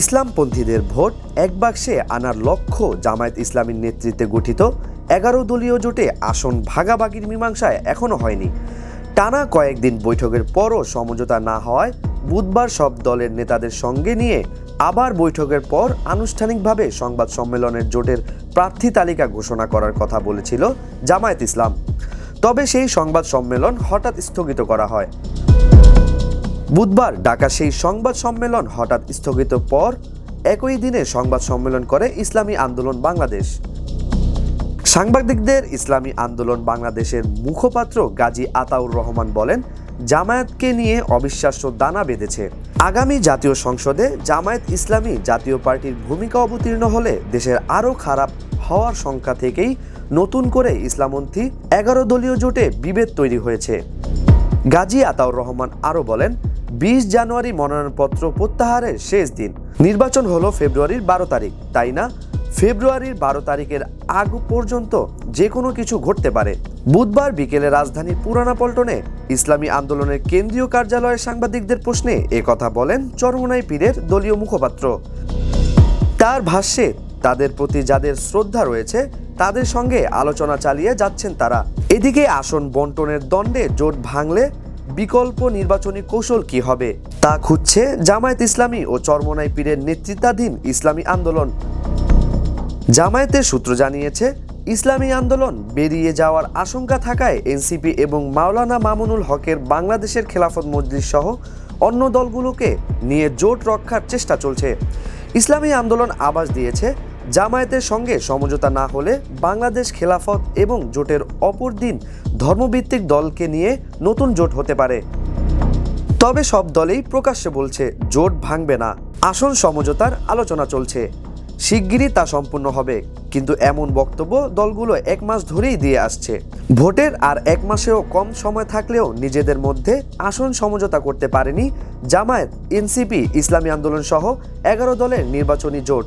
ইসলামপন্থীদের vote এক বাক্সে আনার লক্ষ্য জামায়াত ইসলামীর নেতৃত্বে গঠিত। এগারো দলীয় জোটে আসন ভাগাভাগির মীমাংসায় এখনও হয়নি। টানা কয়েকদিন বৈঠকের পরও সমঝোতা না হওয়ায় বুধবার সব দলের নেতাদের সঙ্গে নিয়ে আবার বৈঠকের পর আনুষ্ঠানিকভাবে সংবাদ সম্মেলনের জোটের প্রার্থী তালিকা ঘোষণা করার কথা বলেছিল জামায়াত ইসলাম। তবে সেই সংবাদ সম্মেলন হঠাৎ স্থগিত করা হয়। বুধবার ঢাকা সেই সংবাদ সম্মেলন হঠাৎ স্থগিত পর একই দিনে সংবাদ সম্মেলন করে ইসলামী আন্দোলন বাংলাদেশ। সাংবাদিকদের ইসলামী আন্দোলন বাংলাদেশের মুখপাত্র গাজী আতাউর রহমান বলেন, জামায়াতকে নিয়ে অবিশ্বাস্য দানা বেঁধেছে। আগামী জাতীয় সংসদে জামায়াত ইসলামী জাতীয় পার্টির ভূমিকা অবতীর্ণ হলে দেশের আরও খারাপ হওয়ার সংখ্যা থেকেই নতুন করে ইসলামপন্থী এগারো দলীয় জোটে বিভেদ তৈরি হয়েছে। গাজী আতাউর রহমান আরও বলেন বিশ জানুয়ারি মনোনয়নপত্র প্রত্যাহারের শেষ দিন। নির্বাচন হলো ফেব্রুয়ারির বারো তারিখ, তাই না? ফেব্রুয়ারির বারো তারিখের আগ পর্যন্ত যে কোনো কিছু ঘটতে পারে। বুধবার বিকেলে রাজধানীর পুরানা পল্টনে ইসলামী আন্দোলনের কেন্দ্রীয় কার্যালয়ের সাংবাদিকদের প্রশ্নে কথা বলেন চরমনাই পীরের দলীয় মুখপাত্র। তার ভাষ্যে, তাদের প্রতি যাদের শ্রদ্ধা রয়েছে, তাদের সঙ্গে আলোচনা চালিয়ে যাচ্ছেন তারা। এদিকে আসন বন্টনের দণ্ডে জোট ভাঙলে বিকল্প নির্বাচনী কৌশল কি হবে? তা খুঁজছে জামায়াত ইসলামী ও চরমনাই পীরের নেতৃত্বাধীন ইসলামী আন্দোলন। জামায়াতের সূত্র জানিয়েছে, ইসলামী আন্দোলন বেরিয়ে যাওয়ার আশঙ্কা থাকায় এনসিপি এবং মাওলানা মামুনুল হকের বাংলাদেশের খেলাফত মজলিস সহ অন্য দলগুলোকে নিয়ে জোট রক্ষার চেষ্টা চলছে। ইসলামী আন্দোলন আবাস দিয়েছে, জামায়াতের সঙ্গে সমঝোতা না হলে বাংলাদেশ খেলাফত এবং জোটের অপর দিন ধর্মভিত্তিক দলকে নিয়ে নতুন জোট হতে পারে। তবে সব দলেই প্রকাশ্যে বলছে, জোট ভাঙবে না। আসন সমঝোতার আলোচনা চলছে। শিগগিরই তা সম্পূর্ণ হবে। কিন্তু এমন বক্তব্য দলগুলো এক মাস ধরেই দিয়ে আসছে। ভোটের আর এক মাসেও কম সময় থাকলেও নিজেদের মধ্যে আসন সমঝোতা করতে পারেনি জামায়াত, এনসিপি, ইসলামী আন্দোলন সহ এগারো দলের নির্বাচনী জোট।